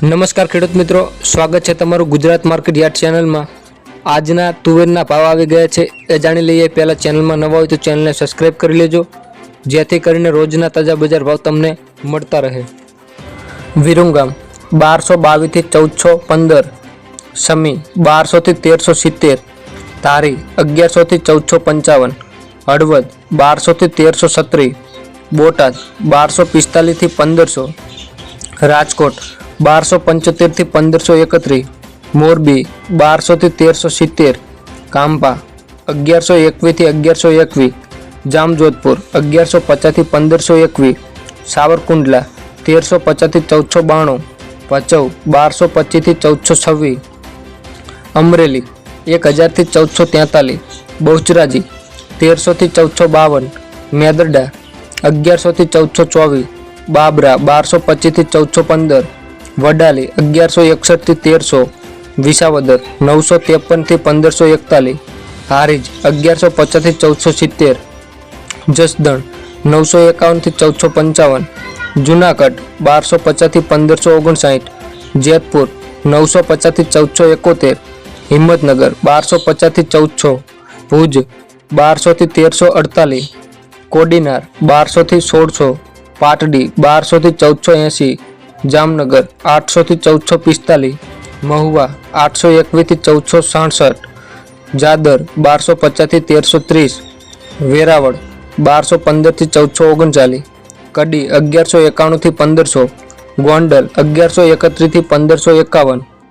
નમસ્કાર ખેડૂત મિત્રો, સ્વાગત છે તમારું ગુજરાત માર્કેટ યાર્ડ ચેનલમાં. આજના તુવેરના ભાવ આવી ગયા છે, એ જાણી લઈએ. પહેલાં ચેનલમાં નવા હોય તો ચેનલને સબસ્ક્રાઈબ કરી લેજો, જેથી કરીને રોજના તાજા બજાર ભાવ તમને મળતા રહે. વિરુંગામ, બારસો બાવીસથી ચૌદસો પંદર. સમી બારસોથી તેરસો સિત્તેર. તારી અગિયારસોથી ચૌદસો પંચાવન. હળવદ બારસોથી તેરસો સત્રી બોટાદ, બારસો પિસ્તાલીસથી પંદરસો. રાજકોટ બારસો પંચોતેરથી પંદરસો એકત્રીસ મોરબી બારસોથી તેરસો સિત્તેર, કાંપા અગિયારસો એકવીસથી અગિયારસો એકવીસ, જામજોધપુર અગિયારસો પચાસથી પંદરસો એકવીસ, સાવરકુંડલા તેરસો પચાસથી ચૌદસો બાણું, ભચાઉ બારસો પચીસથી ચૌદસો છવ્વીસ, અમરેલી એક હજારથી ચૌદસો તેતાલીસ, બહુચરાજી તેરસોથી ચૌદસો બાવન, મેદરડા અગિયારસોથી ચૌદસો ચોવીસ, બાબરા બારસો પચીસથી ચૌદસો પંદર વડાલી, અગિયારસો એકસઠથી તેરસો. વિસાવદર, નવસો ત્રેપનથી પંદરસો એકતાલીસ. હારીજ, અગિયારસો પચાસથી ચૌદસો સિત્તેર. જસદણ, નવસો એકાવનથી ચૌદસો પંચાવન. જુનાગઢ, બારસો પચાસથી પંદરસો ઓગણસાઠ. જેતપુર, નવસો પચાસથી ચૌદસો એકોતેર. હિંમતનગર, બારસો પચાસથી ચૌદસો. ભુજ બારસોથી તેરસો અડતાલીસ. કોડીનાર બારસોથી સોળસો. પાટડી બારસોથી ચૌદસો એંસી. જામનગર આઠસોથી ચૌદસો પિસ્તાલીસ, મહુવા આઠસો એકવીસથી ચૌદસો સાડસઠ જાદર બારસો પચાસથી તેરસો ત્રીસ, વેરાવળ બારસો પંદરથી ચૌદસો ઓગણચાલીસ, કડી અગિયારસો એકાણુંથી પંદરસો, ગોંડલ અગિયારસો એકત્રીસથી પંદરસો એકાવન